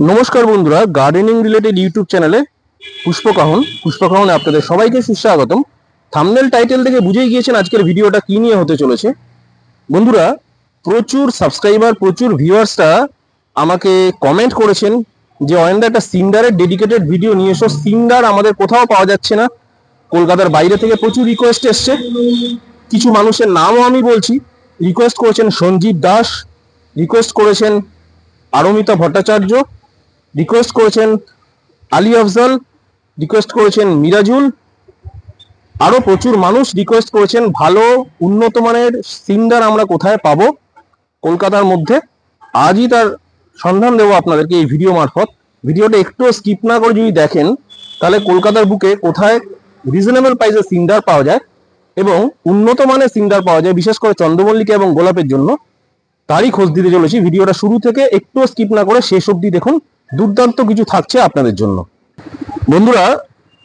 নমস্কার বন্ধুরা gardening related YouTube চ্যানেলে পুষ্পকাহন। পুষ্পকাহনে আপনাদের সবাইকে সুস্বাগতম। থামনেল টাইটেল থেকে বুঝেই গিয়েছেন আজকের ভিডিওটা কি নিয়ে হতে চলেছে। বন্ধুরা, প্রচুর সাবস্ক্রাইবার প্রচুর ভিউয়ার্সরা আমাকে কমেন্ট করেছেন যে, অয়েন্দা, একটা সিন্ডারের ডেডিকেটেড ভিডিও নিয়ে এসো। সিন্ডার আমাদের কোথাও পাওয়া যাচ্ছে না। কলকাতার বাইরে থেকে প্রচুর রিকোয়েস্ট এসছে। কিছু মানুষের নামও আমি বলছি। রিকোয়েস্ট করেছেন সঞ্জীব দাস। রিকোয়েস্ট করেছেন আরমিতা ভট্টাচার্য রিকোয়েস্ট করেছেন আলী আফজাল রিকোয়েস্ট করেছেন মিরাজুল, আরও প্রচুর মানুষ রিকোয়েস্ট করেছেন ভালো, উন্নত মানের সিন্ডার আমরা কোথায় পাবো কলকাতার মধ্যে। আজই তার সন্ধান দেবো আপনাদেরকে এই ভিডিও মারফত। ভিডিওটা একটু স্কিপ না করে যদি দেখেন, তাহলে কলকাতার বুকে কোথায় রিজনেবল প্রাইসে সিন্ডার পাওয়া যায় এবং উন্নত মানের সিন্ডার পাওয়া যায়, বিশেষ করে চন্দ্রমল্লিকা এবং গোলাপের জন্য। তারই খোঁজ দিতে চলেছি। ভিডিওটা শুরু থেকে একটু স্কিপ না করে শেষ অবধি দেখুন। দুর্দান্ত কিছু থাকছে আপনাদের জন্য। বন্ধুরা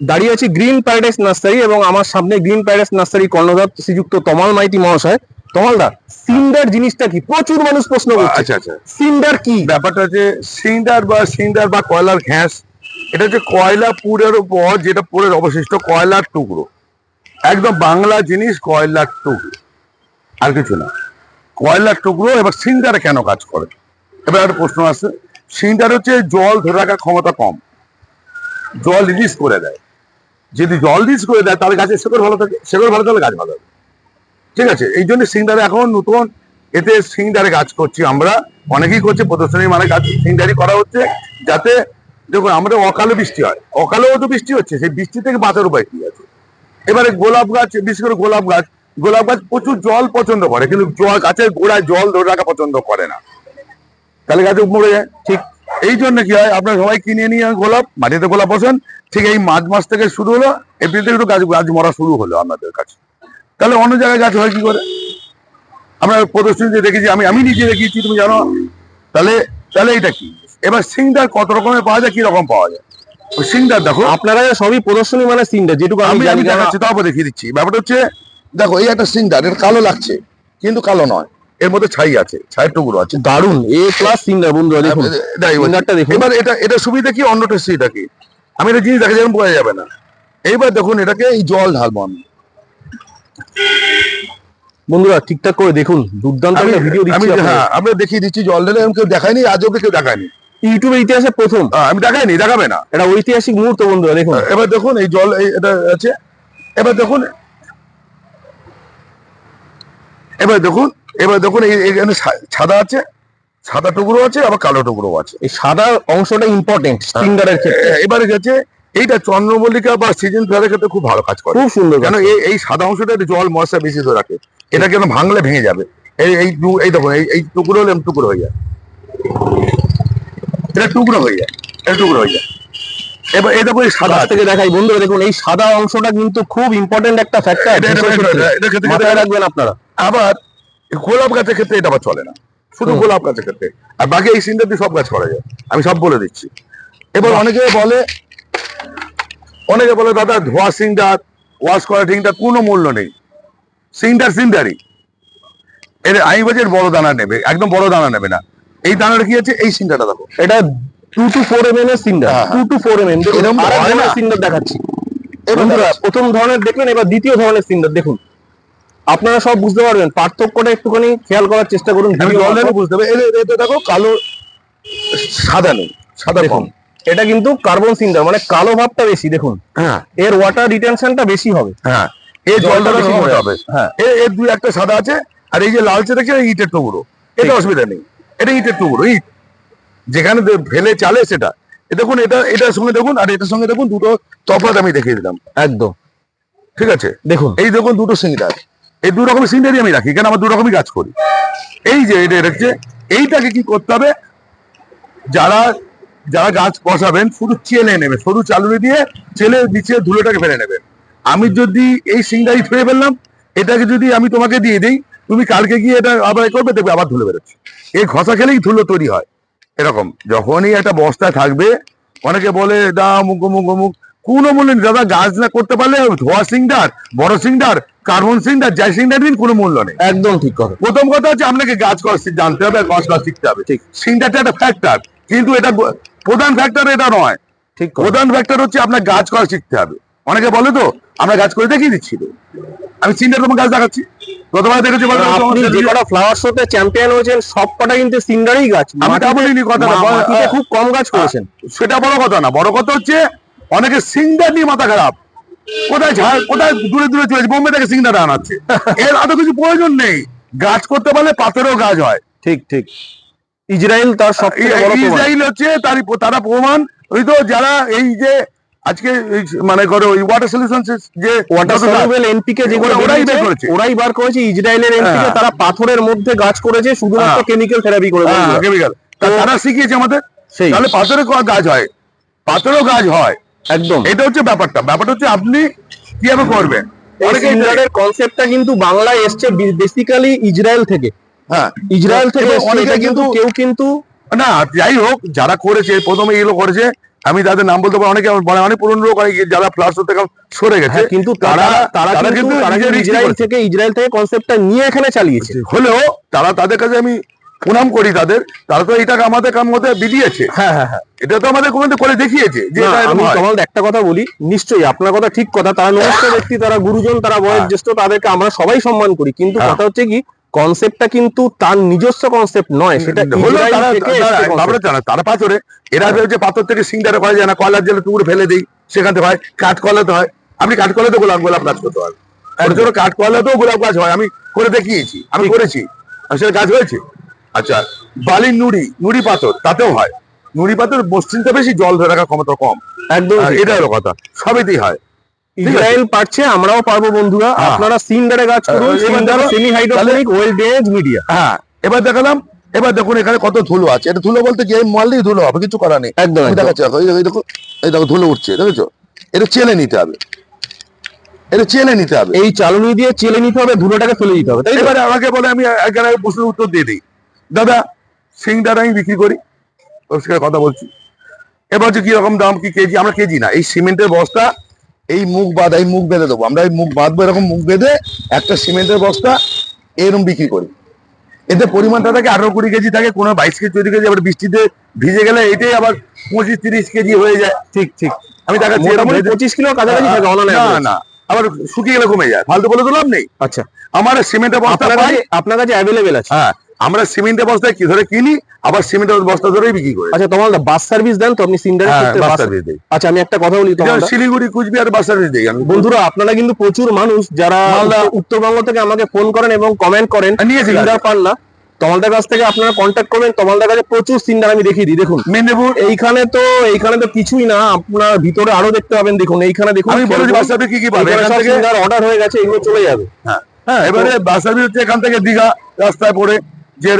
দাঁড়িয়ে আছি গ্রিন প্যারাডাইস নার্সারি এবং আমার সামনে গ্রিন প্যারাডাইস নার্সারি কর্ণধার শ্রীযুক্ত তমাল মাইতি মহাশয়। তমালদা সিন্ডার জিনিসটা কি? প্রচুর মানুষ প্রশ্ন করছে। আচ্ছা আচ্ছা। সিন্ডার কি? ব্যাপারটা হচ্ছে সিন্ডার বা সিন্ডার বা কয়লার ঘ্যাস এটা হচ্ছে কয়লা পুরের উপর যেটা পুরের অবশিষ্ট কয়লার টুকরো। একদম বাংলা জিনিস কয়লার টুকরো। আর কিছু না। কয়লার টুকরো এবার সিন্ডারে কেন কাজ করে? এবার একটা প্রশ্ন আছে। সিন্ডার হচ্ছে জল ধরে রাখার ক্ষমতা কম। জল রিলিজ করে দেয়। যদি জল রিলিজ করে দেয়, তাহলে গাছের শেকড় ভালো থাকে। শেকড় ভালো থাকলে গাছ ভালো হবে। ঠিক আছে? এই জন্য সিংডারে এখন নতুন এতে সিংডারে কাজ করছি আমরা। অনেকেই করছে, প্রদর্শনী মানে কাজ সিংডারি করা হচ্ছে। যাতে দেখুন, আমাদের অকালে বৃষ্টি হয়। অকালেও তো বৃষ্টি হচ্ছে। সেই বৃষ্টি থেকে বাঁচার উপায় কি আছে? এবারে গোলাপ গাছ, বিশেষ করে গোলাপ গাছ গোলাপ গাছ প্রচুর জল পছন্দ করে কিন্তু জল গাছের গোড়ায় জল ধরে রাখা পছন্দ করে না। তাহলে গাছে মরে যায় ঠিক এই জন্য কি হয় আপনার সবাই কিনে নিয়ে গোলাপ মাটিতে গোলাপ বসেন ঠিক এই মার্চ মাস থেকে শুরু হলো এপ্রিল থেকে একটু গাছ গাছ মরা শুরু হলো আপনাদের কাছে। তাহলে অন্য জায়গায় গাছ হয় কি করে? আমরা প্রদর্শনীতে দেখেছি আমি আমি নিজে দেখিয়েছি তুমি জানো। তাহলে তাহলে এটা কি? এবার সিংডার কত রকমের পাওয়া যায় কি রকম পাওয়া যায়? সিংডার দেখো। আপনারা সবই প্রদর্শনী মানে সিন্ডার যেটুকু আমি আমি জানি দেখাচ্ছি তারপর দেখিয়ে দিচ্ছি। ব্যাপারটা হচ্ছে দেখো এই একটা সিংডার এটা কালো লাগছে কিন্তু কালো নয়। এর মধ্যে ছাই আছে ছাইয়ের টুকরো আছে। দারুণ এ প্লাস সিন্ডার বন্ধুরা দেখুন। সিন্ডারটা দেখুন। এবার এটা এটা সুবিধা কি অন্য টেস্টটা কি? আমি এটা জিনিস দেখা যেমন বোঝা যাবে না। এইবার দেখুন এটাকে এই জল ঢালবো আমি। বন্ধুরা ঠিকঠাক করে দেখুন দুর্দান্ত একটা ভিডিও আমি দিচ্ছি হ্যাঁ আমরা দেখিয়ে দিচ্ছি জল ঢেলে আমি কেউ দেখায়নি আজও কেউ দেখায়নি। ইউটিউবের ইতিহাসে প্রথম। আমি দেখাইনি দেখাবে না। এটা ঐতিহাসিক মুহূর্ত বন্ধুরা দেখুন। এবার দেখুন এই জল এটা আছে। এবার দেখুন এবার দেখুন এবার দেখুন এই এখানে সাদা আছে সাদা টুকরো আছে আবার কালো টুকরো আছে। এই সাদা অংশটা ইম্পর্টেন্ট সিন্ডারের ক্ষেত্রে। এবারে গেছে এইটা চন্দ্রমল্লিকা বা সিজন ফ্লাওয়ারের ক্ষেত্রে খুব ভালো কাজ করে। খুব সুন্দর কেন এই এই সাদা অংশটা একটু জল মশলা বেশি ধরে রাখে। এটা কেন ভাঙলে ভেঙে যাবে? এই এই এই দেখুন এই এই টুকরো হলে টুকরো হয়ে যায়। এটা টুকরো হয়ে যায় এটা টুকরো হয়ে যায়। এবার এই দেখো সাদা থেকে দেখাই। বন্ধুরা দেখুন এই সাদা অংশটা কিন্তু খুব ইম্পর্টেন্ট একটা ফ্যাক্টর এটা- এটা- এটা- এটা- এটা মাথায় রাখবেন আপনারা। আবার গোলাপ গাছের ক্ষেত্রে এটা আবার চলে না। শুধু গোলাপ গাছের ক্ষেত্রে। আর বাকি এই দিয়ে সব গাছ করা যায়। আমি সব বলে দিচ্ছি। এবার অনেকে বলে অনেকে বলে দাদা ধোয়া সিন্ডার ওয়াশ করা সিন্ডার কোনো মূল্য নেই। সিন্ডার সিন্ডারই এর আমি বলছি বড় দানা নেবে একদম বড় দানা নেবে না। এই দানাটা কি আছে? এই সিন্ডারটা দেখো। এটা টু টু ফোর এম এর সিন্ডার হ্যাঁ, two two four M M এরকম সিন্ডার দেখাচ্ছি। বন্ধুরা প্রথম ধরনের দেখলেন এবার দ্বিতীয় ধরনের সিন্ডার দেখুন। আপনারা সব বুঝতে পারবেন পার্থক্যটা একটুখানি খেয়াল করার চেষ্টা করুন। বুঝতে এর- দেখো কালো সাদা নেই সাদা কম। এটা কিন্তু কার্বন সিন্ডার মানে কালো ভাবটা বেশি দেখুন। হ্যাঁ। এর ওয়াটার রিটেনশনটা বেশি হবে। হ্যাঁ। এই জলটা বেশি হবে। হ্যাঁ। এর দুই একটা সাদা আছে আর এই যে লালচে দেখছে ইটের টুকরো। এটা অসুবিধা নেই। এটা ইটের টুকরো ইট। যেখানে ফেলে চালে সেটা। এ দেখুন এটা এটার সঙ্গে দেখুন আর এটার সঙ্গে দেখুন দুটো তফাৎ আমি দেখিয়ে দিলাম। একদম। ঠিক আছে? দেখুন। এই দেখুন দুটো সিঙ্গার এই দু রকমের সিনারি আমি রাখি কেন আমার দু রকমই কাজ করি। এই যে এটা দেখছে এইটাকে কি করতে হবে? যারা যারা গাছ বসাবেন শুধু চেলে নেবে সরু চালুনি দিয়ে চেলে নিচে ধুলোটাকে ফেলে নেবেন আমি যদি এই সিংটাই ফেলে ফেললাম এটাকে যদি আমি তোমাকে দিয়ে দিই তুমি কালকে গিয়ে এটা আবার করবে দেখবে আবার ধুলো বেরোচ্ছে। এই ঘষা খেলেই ধুলো তৈরি হয়। এরকম। যখনই একটা বস্তায় থাকবে অনেকে বলে দা মুখ মুখ মুখ কোনো মূল্য নেই দাদা গাছ না করতে পারলে ধোয়া সিংডার বড় সিংডার কার্বন সিংডার জয় সিংডার দিন কোনো মূল্য নেই। একদম ঠিক কথা। প্রথম কথা হচ্ছে আপনাকে গাছ করা জানতে হবে গাছ করা শিখতে হবে। ঠিক। সিংটারটা একটা ফ্যাক্টর কিন্তু এটা প্রধান ফ্যাক্টর এটা নয়। ঠিক প্রধান ফ্যাক্টর হচ্ছে আপনার গাছ করা শিখতে হবে। অনেকে বলে তো আমরা গাছ করে দেখিয়ে দিচ্ছি তো। আমি সিন্ডার তোমার গাছ দেখাচ্ছি। গতবার দেখেছি আপনি যে কটা ফ্লাওয়ার শোতে চ্যাম্পিয়ন হয়েছেন সব কটা কিন্তু সিন্ডারই গাছ। আমি তা বলিনি কথাটা, মা- খুব কম গাছ করেছেন। সেটা বড় কথা না বড় কথা হচ্ছে অনেকে সিংডার নিয়ে মাথা খারাপ। কোথায় ঝাড় কোথায় দূরে দূরে চলেছে বোম্বে থেকে আনাচ্ছে এর কিছু প্রয়োজন নেই। গাছ করতে পারলে পাথরেও গাছ হয়। ঠিক ঠিক। ইসরায়েল তার বড় ইসরায়েল হচ্ছে তারই তারা প্রমাণ। ওই তো যারা এই যে আজকে মানে করে ওই ওয়াটার সলিউশন যে ওয়াটার সলিউবল এনপিকে যেগুলো ওরাই বের করেছে। ওরাই বার করেছে ইসরায়েলের এনপিকে হ্যাঁ। তারা পাথরের মধ্যে গাছ করেছে শুধুমাত্র। কেমিক্যাল থেরাপি করে তো- তারা শিখিয়েছে আমাদের। সেই। তাহলে পাথরে গাছ হয়? পাথরেও গাছ হয়। একদম। এটা হচ্ছে ব্যাপারটা। ব্যাপারটা হচ্ছে আপনি কীভাবে করবেন? কনসেপ্টটা কিন্তু বাংলায় এসছে বেসিক্যালি ইসরায়েল থেকে। হ্যাঁ। ইসরায়েল থেকে অনেকে কিন্তু- কেউ কিন্তু না যাই হোক যারা করেছে প্রথমে এগুলো করেছে আমি তাদের নাম বলতে পারব অনেকে বলে অনেক পুরনো লোক অনেক যারা প্লাস থেকে সরে গেছে হ্যাঁ, কিন্তু তারা তারা কিন্তু ইসরায়েল থেকে ইসরায়েল থেকে কনসেপ্টটা নিয়ে এখানে চালিয়েছে। হলেও তারা তাদের কাছে আমি প্রণাম করি তাদের তারা তো এটাকে আমাদের কাম মধ্যে বিদিয়েছে হ্যাঁ হ্যাঁ হ্যাঁ। এটা তো আমাদের কোনো করে দেখিয়েছে যে আমি হয়। একটা কথা বলি নিশ্চয়ই আপনার কথা ঠিক কথা তারা নমস্ত ব্যক্তি তারা গুরুজন তারা বয়োজ্যেষ্ঠ তাদেরকে আমরা সবাই সম্মান করি। কিন্তু হ্যাঁ। কথা হচ্ছে কি কনসেপ্টটা কিন্তু তার নিজস্ব কনসেপ্ট নয় সেটা হলো তারা পাথরে। এরা ভেবেছে পাথর থেকে সিংটারে করা যায় না কয়লার জেলে টুকরো ফেলে দেই সেখান থেকে হয় কাঠ কলাতে হয়। আপনি কাঠ কলাতে গোলাপ গোলাপ গাছ করতে হয় ছোট জন্য কাঠ কলাতেও গোলাপ গাছ হয় আমি করে দেখিয়েছি আমি করেছি। আর সেটা গাছ হয়েছে। আচ্ছা বালির নুড়ি নুড়ি পাথর তাতেও হয়। নুড়ি পাথর মসৃণটা বেশি জল ধরে রাখার ক্ষমতা কম। একদম। এটা হলো কথা। সবেতেই হয়। ইসরায়েল পারছে আমরাও পারব বন্ধুরা। হ্যাঁ। আপনারা সিন্ডারে গাছ করুন cinder semi hydroponic well drainage media হ্যাঁ এবার দেখালাম এবার দেখুন এখানে কত ধুলো আছে। এটা ধুলো বলতে কি মারলেই ধুলো হবে কিছু করার নেই। একদম। দেখাচ্ছি দেখো, এই দেখো, এই দেখো ধুলো উঠছে দেখেছ? এটা চেলে নিতে হবে। এটা চেলে নিতে হবে। এই চালনি দিয়ে চেলে নিতে হবে ধুলোটাকে ফেলে দিতে হবে? এবারে আমাকে বলে আমি এখানে প্রশ্নের উত্তর দিয়ে দিই। দাদা সিংটার আমি বিক্রি করি। ওর সাথে কথা বলছি। এবার হচ্ছে কীরকম দাম কি কেজি? আমরা কেজি না এই সিমেন্টের বস্তা এই মুখ বাঁধা এই মুখ বেঁধে দেবো। আমরা এই মুখ বাঁধবো এরকম মুখ বেঁধে একটা সিমেন্টের বস্তা এরকম বিক্রি করি। এতে পরিমাণটা থাকে আঠারো কুড়ি কেজি থাকে কোনো বাইশ কেজি চল্লিশ কেজি আবার বৃষ্টিতে ভিজে গেলে এটাই আবার পঁচিশ তিরিশ কেজি হয়ে যায়। ঠিক ঠিক। আমি ভেজে- পঁচিশ কিলো কাছাকাছি থাকে না না আবার শুকিয়ে গেলে কমে যায়। ফালতু বলে তো লাভ নেই। আচ্ছা। আমার সিমেন্টের বস্তা আপনার কাছে আপনার কাছে অ্যাভেলেবেল আছে? হ্যাঁ। আমরা সিমেন্টের বস্তায় কি ধরে কিনি আবার সিমেন্টের বস্তা ধরেই বিক্রি করি। আচ্ছা তোমার বাস সার্ভিস দেন তো আপনি সিন্ডারের হ্যাঁ, ক্ষেত্রে বাস সার্ভিস দিই। আচ্ছা আমি একটা কথা বলি তোমার শিলিগুড়ি কুচবিহার বাস সার্ভিস দিই। আমি বন্ধুরা আপনারা কিন্তু প্রচুর মানুষ যারা উত্তরবঙ্গ থেকে আমাকে ফোন করেন এবং কমেন্ট করেন সিন্ডার। পান না। তমালদার কাছ থেকে আপনারা কন্ট্যাক্ট করবেন তমালদার কাছে প্রচুর সিন্ডার আমি দেখিয়ে দিই। দেখুন মেদিনীপুর এইখানে তো এইখানে তো কিছুই না আপনার ভিতরে আরও দেখতে পাবেন। দেখুন এইখানে দেখুন আমি বলেছি বাস সার্ভিস কি কি পাবে? এখান থেকে অর্ডার হয়ে গেছে এগুলো চলে যাবে। হ্যাঁ। হ্যাঁ এবারে বাস সার্ভিস হচ্ছে এখান থেকে দীঘা রাস্তায় পড়ে। যে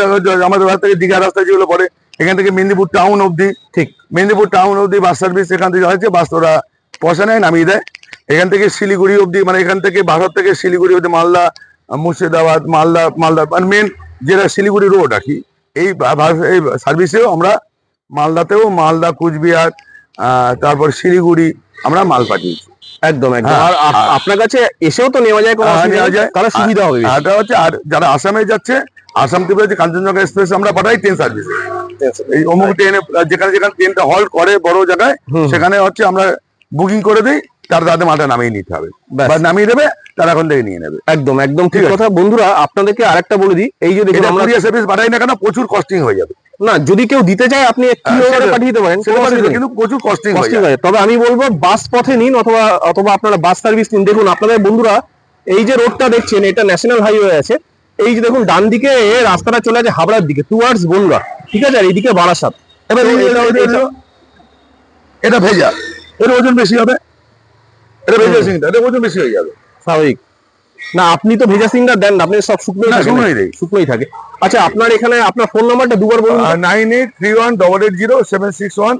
আমাদের বাস থেকে দীঘা রাস্তা যেগুলো পড়ে এখান থেকে মেদিনীপুর টাউন অবধি ঠিক। মেদিনীপুর টাউন অবধি বাস সার্ভিস এখান থেকে হয়েছে বাস ওরা পয়সা নেয় নামিয়ে দেয়। এখান থেকে শিলিগুড়ি অবধি মানে এখান থেকে ভারত থেকে শিলিগুড়ি অবধি মালদা মুর্শিদাবাদ মালদা মালদা মানে মেন যেটা শিলিগুড়ি রোড আর কি এই এই সার্ভিসেও আমরা মালদাতেও মালদা কুচবিহার আহ, তারপর শিলিগুড়ি আমরা মাল পাঠিয়েছি। একদম একদম। হ্যাঁ, আর আপনার কাছে এসেও তো নেওয়া যায় কোনো হ্যাঁ, অসুবিধা নেওয়া যায়। তাহলে সুবিধা হবে। এটা হচ্ছে আর যারা আসামে যাচ্ছে আসাম থেকে হচ্ছে কাঞ্চনজঙ্ঘা এক্সপ্রেস আমরা পাঠাই ট্রেন সার্ভিস এই অমুক ট্রেনে যেখানে যেখানে ট্রেনটা হল্ট করে বড় জায়গায় সেখানে হচ্ছে আমরা বুকিং করে দিই তার তাদের মালটা নামিয়ে নিতে হবে। বা নামিয়ে দেবে তারা এখন থেকে নিয়ে নেবে। একদম একদম ঠিক কথা। বন্ধুরা আপনাদেরকে আরেকটা বলে দিই এই যে দেখুন আমরা সার্ভিস পাঠাই না কেন প্রচুর কস্টিং হয়ে যাবে। না যদি কেউ দিতে চায় আপনি কিলো পাঠিয়ে দিতে পারেন। কিন্তু প্রচুর কস্টিং হয়ে হয়। তবে আমি বলব বাস পথে নিন অথবা অথবা আপনারা বাস সার্ভিস নিন। দেখুন আপনাদের বন্ধুরা এই যে রোডটা দেখছেন এটা ন্যাশনাল হাইওয়ে আছে। এই যে দেখুন ডান দিকে রাস্তাটা চলে আছে হাবড়ার দিকে টুয়ার্ডস বনগা ঠিক আছে? আর এইদিকে বারাসাত। এবার এটা- ভেজা। এর ওজন বেশি হবে? এটা ভেজা। সিংটা এটা ওজন বেশি হয়ে যাবে। স্বাভাবিক। না আপনি তো ভেজা সিংটা দেন না আপনি সব শুকনোই শুকনোই দেই। শুকনোই থাকে। আচ্ছা আপনার এখানে আপনার ফোন নাম্বারটা দুবার বলুন। Nine eight three one double eight zero seven six one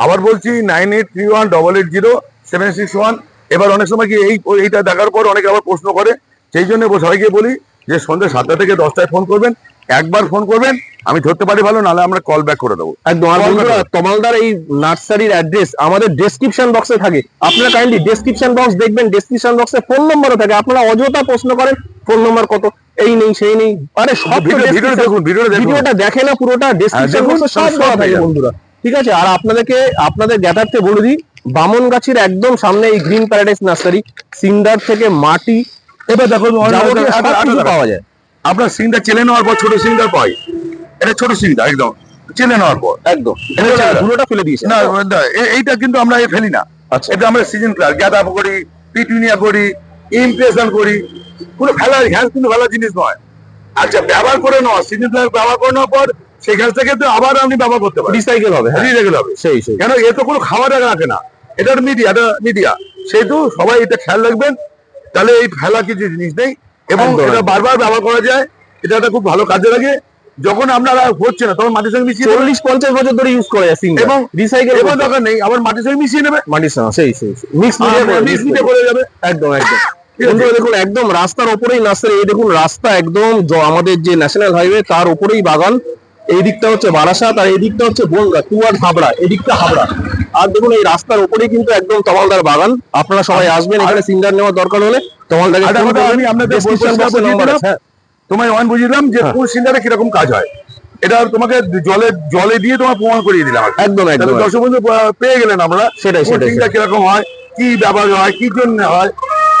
আবার বলছি nine eight three one double eight zero seven six one এবার অনেক সময় কি এই এইটা দেখার পর অনেকে আবার প্রশ্ন করে। সেই জন্য সবাইকে বলি যে সন্ধ্যে সাতটা থেকে দশটায় ফোন করবেন একবার ফোন করবেন আমি ধরতে পারি ভালো নাহলে আমরা কল ব্যাক করে দেবো। একদম আর বন্ধুরা তমালদার এই নার্সারির অ্যাড্রেস আমাদের ডেসক্রিপশন বক্সে থাকে। আপনারা কাইন্ডলি ডেসক্রিপশন বক্স দেখবেন ডেসক্রিপশন বক্সে ফোন নম্বরও থাকে। আপনারা অযথা প্রশ্ন করেন ফোন নম্বর কত এই নেই সেই নেই। আরে সব ভিডিও ভিডিও দেখুন ভিডিও দেখুন। ভিডিওটা দেখে না পুরোটা ডেসক্রিপশন দেখুন, বক্সে সব দেওয়া থাকে বন্ধুরা। ঠিক আছে আর আপনাদেরকে আপনাদের জ্ঞাতার্থে বলে দিই বামন গাছের একদম সামনে এই গ্রিন প্যারাডাইস নার্সারি সিন্ডার থেকে মাটি এবার দেখো পাওয়া যায়। আপনার সিনটা চেলে নেওয়ার পর ছোট সিনটা পাই। এটা ছোট সিনটা একদম। চেলে নেওয়ার পর। একদম। ধুলোটা- ফেলে দিয়েছে। না এইটা কিন্তু আমরা এ ফেলি না। আচ্ছা। এটা আমরা সিজন গাঁদা করি পিটুনিয়া করি ইমপ্রেশন করি। ঘ্যাস কিন্তু ফেলার জিনিস নয়। আচ্ছা ব্যবহার করে নেওয়া সিজন প্লাস ব্যবহার করে নেওয়ার পর সেই ঘ্যাসটাকে তো আবার আপনি ব্যবহার করতে পারেন। রিসাইকেল হবে হ্যাঁ। রিসাইকেল হবে। সেই সেই। কেন এ তো কোনো খাবার রাখে না। এটা মিডিয়া এটা মিডিয়া সেহেতু সবাই এটা খেয়াল রাখবেন। তাহলে এই ফেলা কিছু জিনিস নেই এবং এটা বারবার ব্যবহার করা যায় এটা একটা খুব ভালো কাজে লাগে। যখন আপনারা হচ্ছে না তখন মাটির সঙ্গে মিশিয়ে চল্লিশ পঞ্চাশ বছর ধরে ইউজ করা যায় এবং এবং- রিসাইকেল এবার দরকার নেই আবার মাটির সঙ্গে মিশিয়ে নেবে। মাটির সঙ্গে সেই সেই মিক্স মিক্স মিডিয়া করে যাবে। একদম একদম। দেখুন একদম রাস্তার ওপরেই নার্সারি এই দেখুন রাস্তা একদম আমাদের যে ন্যাশনাল হাইওয়ে তার ওপরেই বাগান। এই দিকটা হচ্ছে বারাসাত আর এই দিকটা হচ্ছে বনগা টুয়ার্ড হাবড়া এই দিকটা হাবড়া। আর দেখুন এই রাস্তার ওপরেই কিন্তু একদম তমালদার বাগান। আপনারা সবাই আসবেন এখানে সিঙ্গার নেওয়ার দরকার হলে তমালদাকে করবেন। আমি আপনাদের হ্যাঁ। তোমায় ওয়ান বুঝিয়ে দিলাম যে হ্যাঁ। কোন সিন্ডারে কীরকম কাজ হয়। এটা তোমাকে জলে জলে দিয়ে তোমার প্রমাণ করিয়ে দিলাম কি। একদম একদম। দর্শক বন্ধু পেয়ে গেলেন আমরা। সেটাই, সেটাই, কীরকম হয় কি ব্যবহার হয় কি জন্য হয়।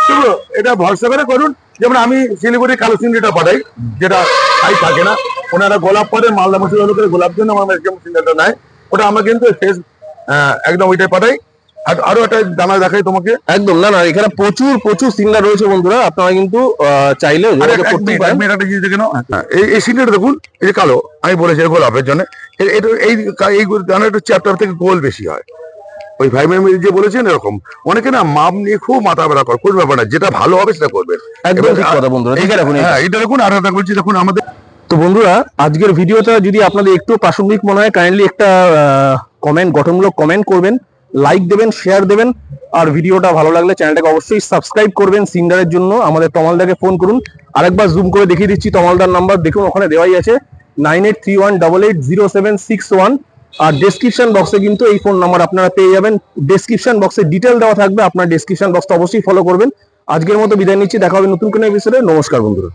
সেগুলো এটা ভরসা করে করুন। যেমন আমি শিলিগুড়ি কালো সিন্ডিটা পাঠাই যেটা খাই থাকে না। ওনারা গোলাপ পরে মালদা করে গোলাপ জন্য আমার মেডিকেল সিন্ডারটা নেয় ওটা আমরা কিন্তু শেষ একদম ওইটাই পাঠাই। আর আরও একটা দানা দেখাই তোমাকে। একদম না না এখানে প্রচুর প্রচুর সিঙ্গার রয়েছে বন্ধুরা আপনারা কিন্তু চাইলে নাও। হ্যাঁ, এই এই দেখুন এই যে কালো আমি বলেছি গোলাপের জন্য। এই এই দানার একটু চ্যাপ্টার থেকে গোল বেশি হয়। ওই ভাই ম্যাম যে বলেছেন এরকম অনেকে না মাপ নিয়ে খুব মাথা ব্যথা করে কোনো ব্যাপার না যেটা ভালো হবে সেটা করবেন। একদম ঠিক কথা বন্ধুরা হ্যাঁ এটা দেখুন আর একটা বলছি দেখুন আমাদের তো বন্ধুরা আজকের ভিডিওটা যদি আপনাদের একটু প্রাসঙ্গিক মনে হয় কাইন্ডলি একটা কমেন্ট গঠনমূলক কমেন্ট করবেন লাইক দেবেন শেয়ার দেবেন, আর ভিডিওটা ভালো লাগলে চ্যানেলটাকে অবশ্যই সাবস্ক্রাইব করবেন সিঙ্গারের জন্য, আমাদের তমালদাকে ফোন করুন। আরেকবার জুম করে দেখিয়ে দিচ্ছি তমালদার নাম্বার দেখুন ওখানে দেওয়াই আছে nine eight three one double eight zero seven six one আর ডেসক্রিপশন বক্সে কিন্তু এই ফোন নাম্বার আপনারা পেয়ে যাবেন। ডেসক্রিপশন বক্সে ডিটেল দেওয়া থাকবে, আপনার ডেসক্রিপশন বক্সটা অবশ্যই ফলো করবেন। আজকের মতো বিদায় নিচ্ছি, দেখা হবে নতুন কোনো এপিসোডে নমস্কার বন্ধুরা।